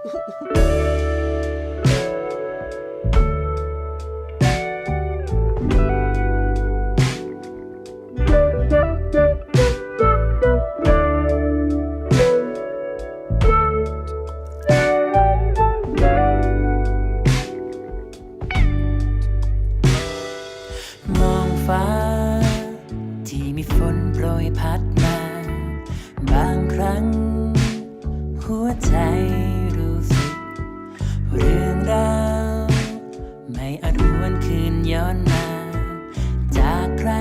มองฟ้า ที่มีฝนโปรยพัดมา บางครั้ง หัวใจ เรื่องราวไม่อาจหวนคืนย้อนมา จากใคร